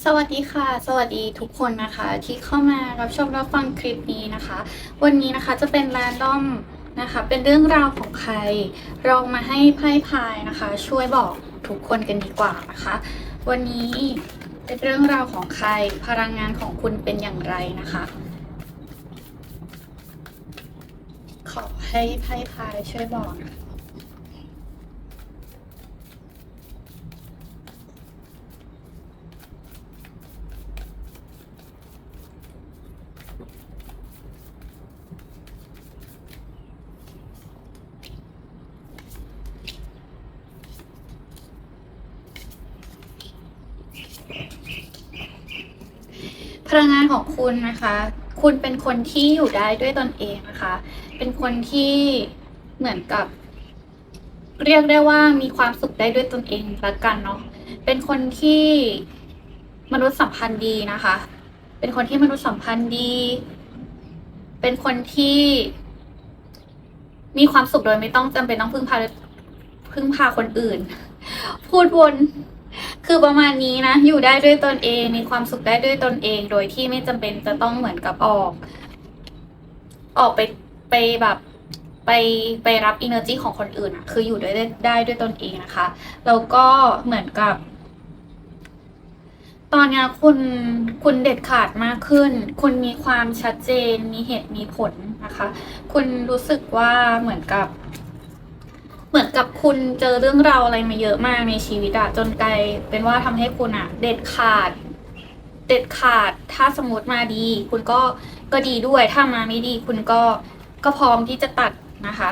สวัสดีค่ะ สวัสดีทุกคนนะคะที่เข้ามารับชมรับฟังคลิปนี้นะคะ วันนี้นะคะจะเป็นแรนดอมนะคะ เป็นเรื่องราวของใคร เรามาให้ไพ่พายนะคะ ช่วยบอกทุกคนกันดีกว่านะคะ วันนี้เป็นเรื่องราวของใครพลังงานของคุณเป็นอย่างไรนะคะ ขอให้ไพ่พายช่วยบอกนะคะ พลังงานของคุณนะคะ คุณเป็นคนที่อยู่ได้ด้วยตนเองนะคะ เป็นคนที่เหมือนกับ เรียกได้ว่ามีความสุขได้ด้วยตนเองละกันเนาะ เป็นคนที่มนุษยสัมพันธ์ดีนะคะ เป็นคนที่มนุษยสัมพันธ์ดี เป็นคนที่ มีความสุขโดยไม่ต้องจำเป็นต้องพึ่งพาพึ่งพาคนอื่น พูดวน คือประมาณนี้นะ อยู่ได้ด้วยตนเอง มีความสุขได้ด้วยตนเอง โดยที่ไม่จำเป็นจะต้องเหมือนกับออก ออกไปไปแบบไปไปรับอินเนอร์จีของคนอื่นอะคืออยู่ได้ได้ได้ด้วยตนเองนะคะแล้วก็เหมือนกับ ตอนนี้คุณคุณเด็ดขาดมากขึ้น คุณมีความชัดเจน มีเหตุมีผลนะคะ คุณรู้สึกว่าเหมือนกับ เหมือนกับคุณเจอเรื่องราวอะไรมาเยอะมากในชีวิตอะจนกลายเป็นว่าทำให้คุณอะเด็ดขาด เด็ดขาด ถ้าสมมติมาดี คุณก็ก็ดีด้วย ถ้ามาไม่ดี คุณก็ก็พร้อมที่จะตัดนะคะ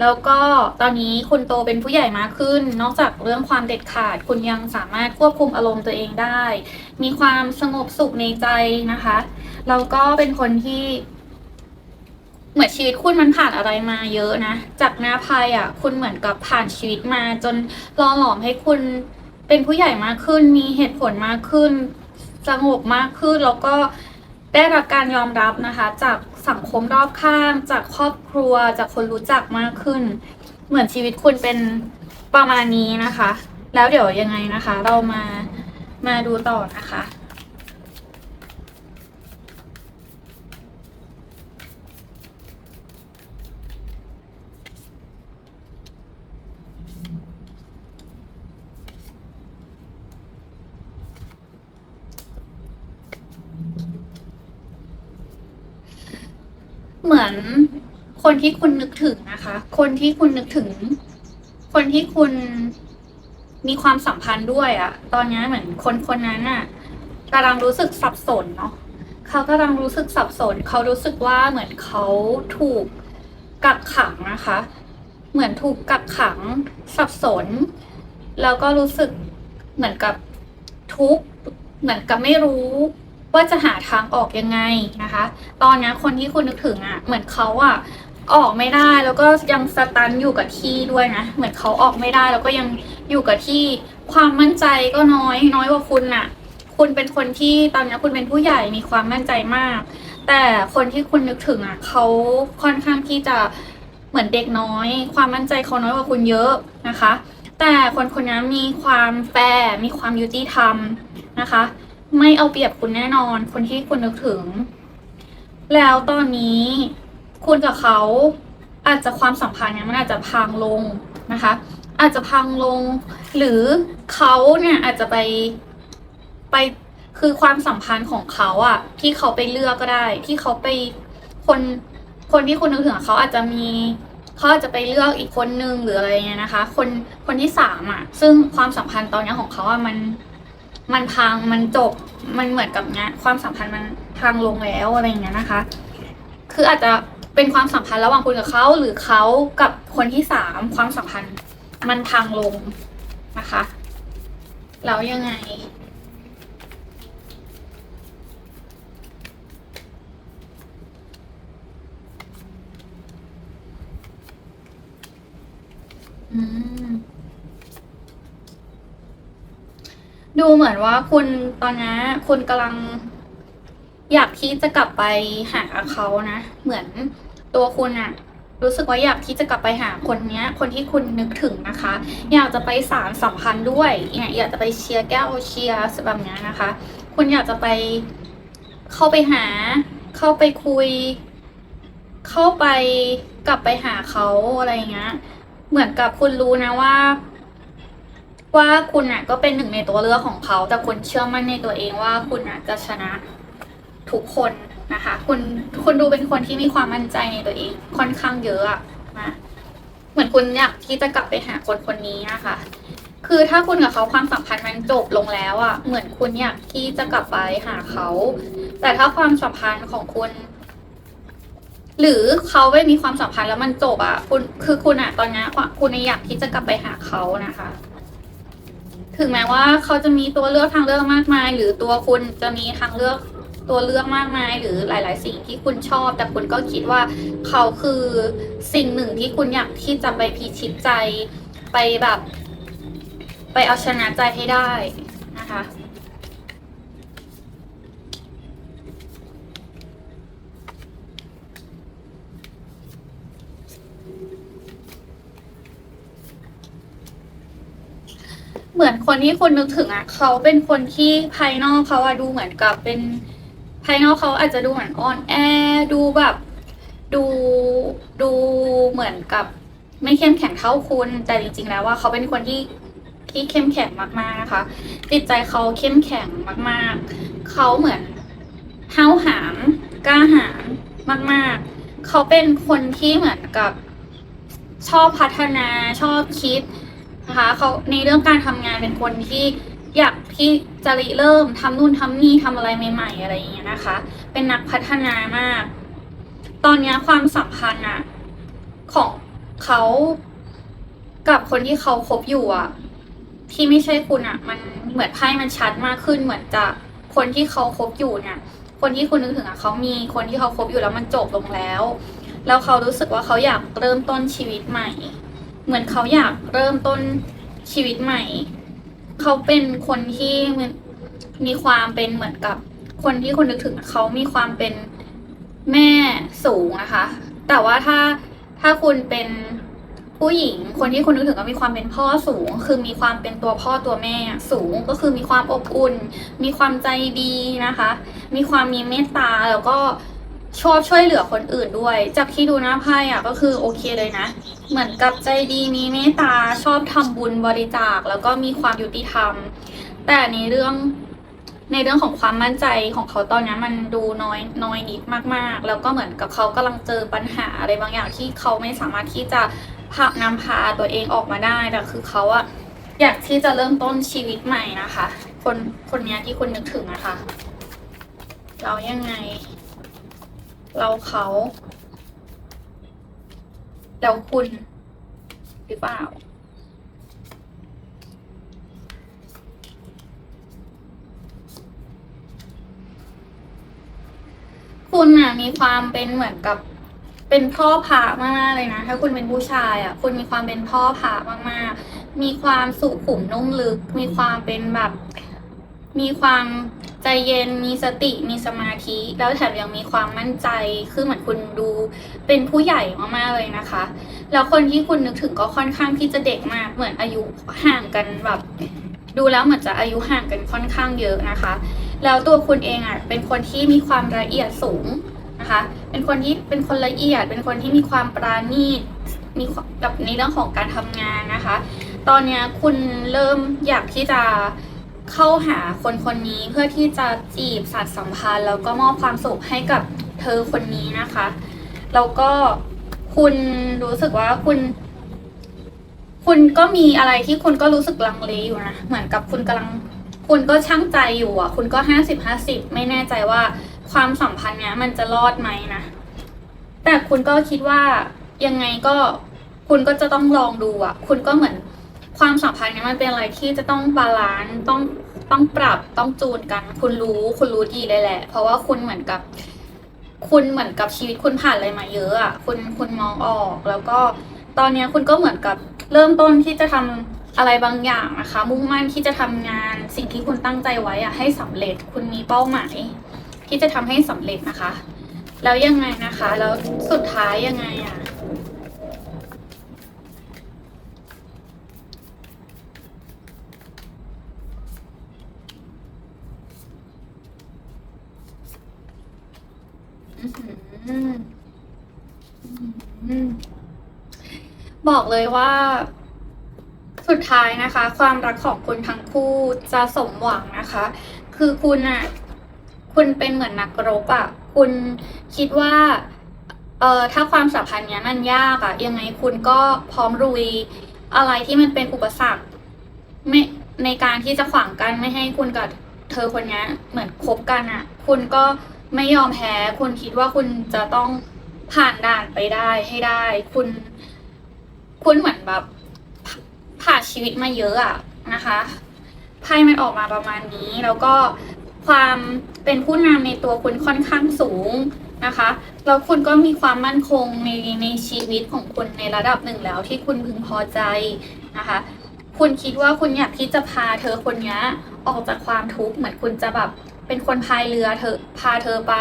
แล้วก็ตอนนี้คุณโตเป็นผู้ใหญ่มากขึ้น นอกจากเรื่องความเด็ดขาด คุณยังสามารถควบคุมอารมณ์ตัวเองได้ มีความสงบสุขในใจนะคะ แล้วก็เป็นคนที่ เหมือนชีวิตคุณมันผ่านอะไรมาเยอะนะ จากหน้าไพ่อะ คุณเหมือนกับผ่านชีวิตมา จนหล่อหลอมให้คุณเป็นผู้ใหญ่มากขึ้น มีเหตุผลมากขึ้น สงบมากขึ้น แล้วก็ได้รับการยอมรับนะคะ จากสังคมรอบข้าง จากครอบครัว จากคนรู้จักมากขึ้น เหมือนชีวิตคุณเป็นประมาณนี้นะคะ แล้วเดี๋ยวยังไงนะคะ เรามามาดูต่อนะคะ มือนคนที่คุณนึกถึงนะคะ คนที่คุณนึกถึง คนที่คุณมีความสัมพันธ์ด้วยอะตอนนี้เหมือนคนคนนั้นอะกำลังรู้สึกสับสนเนาะเขากำลังรู้สึกสับสน เขารู้สึกว่าเหมือนเขาถูกกักขังนะคะ เหมือนถูกกักขังสับสน แล้วก็รู้สึกเหมือนกับทุกข์เหมือนกับไม่รู้ ว่าจะหาทางออกยังไงนะคะ ตอนนี้คนที่คุณนึกถึงอะเหมือนเขาอะออกไม่ได้แล้วก็ยังสตันอยู่กับที่ด้วยนะ เหมือนเขาออกไม่ได้แล้วก็ยังอยู่กับที่ความมั่นใจก็น้อยน้อยกว่าคุณน่ะ คุณเป็นคนที่ตอนนี้คุณเป็นผู้ใหญ่มีความมั่นใจมาก แต่คนที่คุณนึกถึงอะเขาค่อนข้างที่จะเหมือนเด็กน้อย ความมั่นใจเขาน้อยกว่าคุณเยอะนะคะ แต่คนคนนี้มีความแฟร์มีความยุติธรรมนะคะ ไม่เอาเปรียบคุณแน่นอน คนที่คุณนึกถึง แล้วตอนนี้คุณกับเขาอาจจะความสัมพันธ์เนี่ยมันอาจจะพังลงนะคะ อาจจะพังลง หรือเขาเนี่ยอาจจะไปไปคือความสัมพันธ์ของเขาอะที่เขาไปเลือกก็ได้ ที่เขาไปคนคนที่คุณนึกถึงเขาอาจจะมีเขาอาจจะไปเลือกอีกคนนึงหรืออะไรเงี้ยนะคะ คนคนที่สามอะซึ่งความสัมพันธ์ตอนนี้ของเขาอะมัน มันพังมันจบมันเหมือนกับเนี้ยความสัมพันธ์มันพังลงแล้วอะไรอย่างเงี้ยนะคะ คืออาจจะเป็นความสัมพันธ์ระหว่างคุณกับเขาหรือเขากับคนที่สามความสัมพันธ์มันพังลงนะคะ แล้วยังไง อืม ดูเหมือนว่าคุณตอนนี้คุณกำลัง อยากที่จะกลับไปหาเขานะ เหมือนตัวคุณอะรู้สึกว่าอยากที่จะกลับไปหาคนเนี้ย คนที่คุณนึกถึงนะคะ อยากจะไปสารสัมพันธ์ด้วยเนี่ยอยากจะไปเชียร์แก้วเชียร์แบบนี้นะคะ คุณอยากจะไปเข้าไปหา เข้าไปคุย เข้าไปกลับไปหาเขาอะไรเงี้ย เหมือนกับคุณรู้นะว่า ว่าคุณอะก็เป็นหนึ่งในตัวเลือกของเขา แต่คุณเชื่อมั่นในตัวเองว่าคุณอะจะชนะทุกคนนะคะ คุณคุณดูเป็นคนที่มีความมั่นใจในตัวเองค่อนข้างเยอะอะนะเหมือนคุณอยากที่จะกลับไปหาคนคนนี้นะคะ คือถ้าคุณกับเขาความสัมพันธ์มันจบลงแล้วอะเหมือนคุณอยากที่จะกลับไปหาเขา แต่ถ้าความสัมพันธ์ของคุณ หรือเขาไม่มีความสัมพันธ์แล้วมันจบอะคุณคือคุณอะตอนนี้คุณอยากที่จะกลับไปหาเขานะคะ ถึงแม้ว่าเขาจะมีตัวเลือกทางเลือกมากมาย หรือตัวคุณจะมีทางเลือกตัวเลือกมากมาย หรือหลาย ๆ สิ่งที่คุณชอบ แต่คุณก็คิดว่าเขาคือสิ่งหนึ่งที่คุณอยากที่จะไปพิชิตใจไปแบบ ไปเอาชนะใจให้ได้นะคะ เหมือนคนที่คุณนึกถึงอะเขาเป็นคนที่ภายนอกเขาอะดูเหมือนกับเป็นภายนอกเขาอาจจะดูเหมือนอ่อนแอดูแบบ ดูดูเหมือนกับ ไม่เข้มแข็งเท่าคุณ แต่จริง ๆ แล้วว่าเขาเป็นคนที่ที่เข้มแข็งมากๆนะคะ จิตใจเขาเข้มแข็งมากๆ เขาเหมือนห้าหาญกล้าหาญมาก ๆ เขาเป็นคนที่เหมือนกับชอบพัฒนาชอบคิด นะคะเขาในเรื่องการทำงานเป็นคนที่อยากที่จะริเริ่มทำนู่นทำนี่ทำอะไรใหม่ ๆ อะไรอย่างเงี้ยนะคะ เป็นนักพัฒนามาก ตอนเนี้ยความสัมพันธ์อะของเขากับคนที่เขาคบอยู่อะที่ไม่ใช่คุณอะมันเหมือนไพ่มันชัดมากขึ้นเหมือนจะคนที่เขาคบอยู่เนี่ยคนที่คุณนึกถึงอะเขามีคนที่เขาคบอยู่แล้วมันจบลงแล้ว แล้วเขารู้สึกว่าเขาอยากเริ่มต้นชีวิตใหม่ เหมือนเขาอยากเริ่มต้นชีวิตใหม่ เขาเป็นคนที่มันมีความเป็นเหมือนกับคนที่คุณนึกถึงเขามีความเป็นแม่สูงนะคะ แต่ว่าถ้าถ้าคุณเป็นผู้หญิง คนที่คุณนึกถึงก็มีความเป็นพ่อสูง คือมีความเป็นตัวพ่อตัวแม่สูงก็คือมีความอบอุ่น มีความใจดีนะคะ มีความมีเมตตาแล้วก็ ชอบช่วยเหลือคนอื่นด้วย จากที่ดูหน้าไพ่อะก็คือโอเคเลยนะ เหมือนกับใจดีมีเมตตาชอบทำบุญบริจาคแล้วก็มีความยุติธรรม แต่ในเรื่องในเรื่องของความมั่นใจของเขาตอนนี้มันดูน้อยน้อยนิดมากๆ แล้วก็เหมือนกับเขากำลังเจอปัญหาอะไรบางอย่างที่เขาไม่สามารถที่จะพานำพาตัวเองออกมาได้แต่คือเขาอะอยากที่จะเริ่มต้นชีวิตใหม่นะคะ คนคนนี้ที่คุณนึกถึงนะคะ เรายังไง เราเขา แล้วคุณ หรือเปล่า คุณน่ะมีความเป็นเหมือนกับเป็นพ่อพามากๆเลยนะ ถ้าคุณเป็นผู้ชายอะ คุณมีความเป็นพ่อพามากๆ มีความสุขุมนุ่มลึก มีความเป็นแบบ มีความ ใจเย็นมีสติมีสมาธิ แล้วแถมยังมีความมั่นใจ คือเหมือนคุณดูเป็นผู้ใหญ่มากๆเลยนะคะ แล้วคนที่คุณนึกถึงก็ค่อนข้างที่จะเด็กมากเหมือนอายุห่างกันแบบดูแล้วเหมือนจะอายุห่างกันค่อนข้างเยอะนะคะ แล้วตัวคุณเองอะเป็นคนที่มีความละเอียดสูงนะคะ เป็นคนที่เป็นคนละเอียด เป็นคนที่มีความปราณีต มีความกับในเรื่องของการทำงานนะคะ ตอนนี้คุณเริ่มอยากที่จะ เข้าหาคนคนนี้เพื่อที่จะจีบสัตว์สัมพันธ์แล้วก็มอบความสุขให้กับเธอคนนี้นะคะ แล้วก็คุณรู้สึกว่าคุณ คุณก็มีอะไรที่คุณก็รู้สึกลังเลอยู่นะ เหมือนกับคุณกำลัง คุณก็ช่างใจอยู่อะ คุณก็ห้าสิบห้าสิบไม่แน่ใจว่าความสัมพันธ์เนี้ยมันจะรอดไหมนะ แต่คุณก็คิดว่ายังไงก็คุณก็จะต้องลองดูอะ คุณก็เหมือน ความสัมพันธ์เนี้ยมันเป็นอะไรที่จะต้องบาลานซ์ต้องต้องปรับต้องจูนกัน คุณรู้คุณรู้ดีเลยแหละ เพราะว่าคุณเหมือนกับ คุณเหมือนกับชีวิตคุณผ่านอะไรมาเยอะอะคุณคุณมองออกแล้วก็ตอนนี้คุณก็เหมือนกับเริ่มต้นที่จะทำอะไรบางอย่างนะคะ มุ่งมั่นที่จะทำงานสิ่งที่คุณตั้งใจไว้อะให้สำเร็จคุณมีเป้าหมาย ที่จะทำให้สำเร็จนะคะ แล้วยังไงนะคะ แล้วสุดท้ายยังไงอะ อื้อหืออืม บอกเลยว่า สุดท้ายนะคะ ความรักของคุณทั้งคู่จะสมหวังนะคะ คือคุณอะคุณเป็นเหมือนนักรบอะคุณคิดว่าเอ่อถ้าความสัมพันธ์เนี้ยมันยากอะยังไงคุณก็พร้อมรุยอะไรที่มันเป็นอุปสรรคไม่ในการที่จะขวางกันไม่ให้คุณกับเธอคนนี้เหมือนคบกันอะคุณก็ไม่ยอมแพ้ คุณคิดว่าคุณจะต้องผ่านด่านไปได้ให้ได้ คุณ คุณเหมือนแบบผ่านชีวิตมาเยอะอะนะคะไพ่มันออกมาประมาณนี้ แล้วก็ความเป็นผู้นำในตัวคุณค่อนข้างสูงนะคะ แล้วคุณก็มีความมั่นคงในในชีวิตของคุณในระดับหนึ่งแล้วที่คุณพึงพอใจนะคะ คุณคิดว่าคุณอยากที่จะพาเธอคนนี้ออกจากความทุกข์เหมือนคุณจะแบบเป็นคนพายเรือเธอพาเธอไป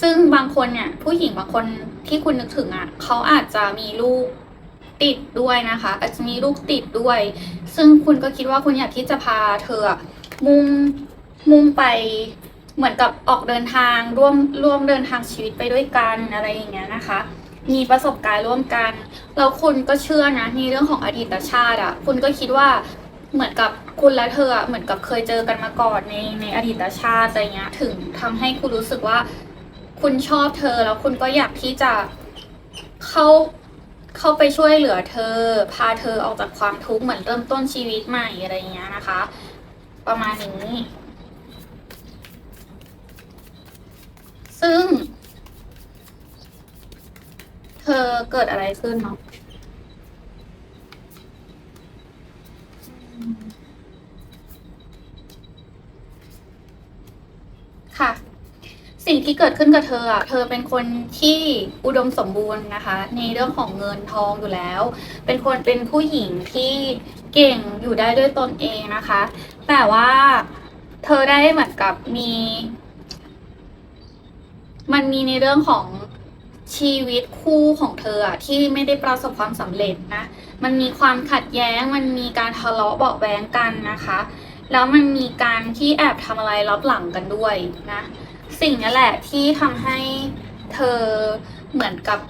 ซึ่งบางคนเนี่ยผู้หญิงบางคนที่คุณนึกถึงอะเขาอาจจะมีลูก ติดด้วยนะคะ อาจจะมีลูกติดด้วย ซึ่งคุณก็คิดว่าคุณอยากที่จะพาเธอมุ่งมุ่งไปเหมือนกับออกเดินทางร่วมร่วมเดินทางชีวิตไปด้วยกันอะไรอย่างเงี้ยนะคะ มีประสบการณ์ร่วมกันแล้วคุณก็เชื่อนะในเรื่องของอดีตชาติอะ คุณก็คิดว่าเหมือนกับคุณและเธอเหมือนกับเคยเจอกันมาก่อนในในอดีตชาติอะไรเงี้ย ถึงทำให้คุณรู้สึกว่า คุณชอบเธอแล้วคุณก็อยากที่จะเข้า เข้าไปช่วยเหลือเธอ พาเธอออกจากความทุกข์เหมือนเริ่มต้นชีวิตใหม่อะไรอย่างเงี้ยนะคะ ประมาณนี้ ซึ่ง เธอเกิดอะไรขึ้นเนาะอืมค่ะ สิ่งที่เกิดขึ้นกับเธออะ เธอเป็นคนที่อุดมสมบูรณ์นะคะ ในเรื่องของเงินทองอยู่แล้ว เป็นคนเป็นผู้หญิงที่เก่งอยู่ได้ด้วยตนเองนะคะ แต่ว่าเธอได้เหมือนกับมี มันมีในเรื่องของชีวิตคู่ของเธออะที่ไม่ได้ประสบความสำเร็จนะ มันมีความขัดแย้ง มันมีการทะเลาะเบาแวงกันนะคะ แล้วมันมีการที่แอบทำอะไรลับหลังกันด้วยนะ สิ่งนี้แหละที่ทำให้เธอเหมือนกับ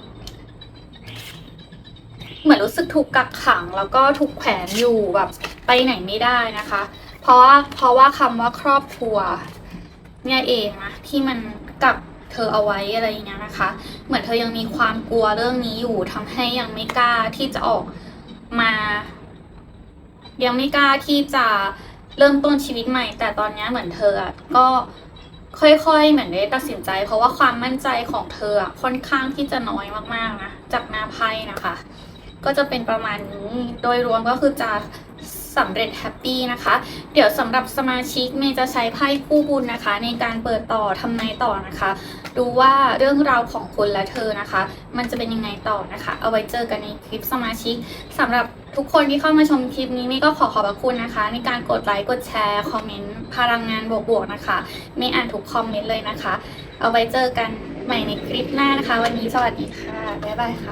เหมือนรู้สึกถูกกักขัง แล้วก็ถูกแขวนอยู่แบบไปไหนไม่ได้นะคะ เพราะว่าเพราะว่าคำว่าครอบครัวเนี่ยเองนะที่มันกักเธอเอาไว้อะไรอย่างเงี้ยนะคะ เหมือนเธอยังมีความกลัวเรื่องนี้อยู่ทำให้ยังไม่กล้าที่จะออกมา ยังไม่กล้าที่จะเริ่มต้นชีวิตใหม่ แต่ตอนเนี้ยเหมือนเธออะก็ ค่อยๆ เหมือนได้ตัดสินใจ เพราะว่าความมั่นใจของเธออะค่อนข้างที่จะน้อยมากๆนะจากหน้าไพ่นะคะ ก็จะเป็นประมาณนี้โดยรวมก็คือจะสำเร็จแฮปปี้นะคะ เดี๋ยวสำหรับสมาชิกเมย์จะใช้ไพ่คู่บุญนะคะ ในการเปิดต่อทำนายต่อนะคะ ดูว่าเรื่องราวของคุณและเธอนะคะ มันจะเป็นยังไงต่อนะคะ เอาไว้เจอกันในคลิปสมาชิกสำหรับ ทุกคนที่เข้ามาชมคลิปนี้มย์ก็ขอขอบพระคุณนะคะ ในการกดไลค์กดแชร์คอมเมนต์พลังงานบวกๆนะคะไม่อ่านทุกคอมเมนต์เลยนะคะ เอาไว้เจอกันใหม่ในคลิปหน้านะคะ วันนี้สวัสดีค่ะบ๊ายบายค่ะ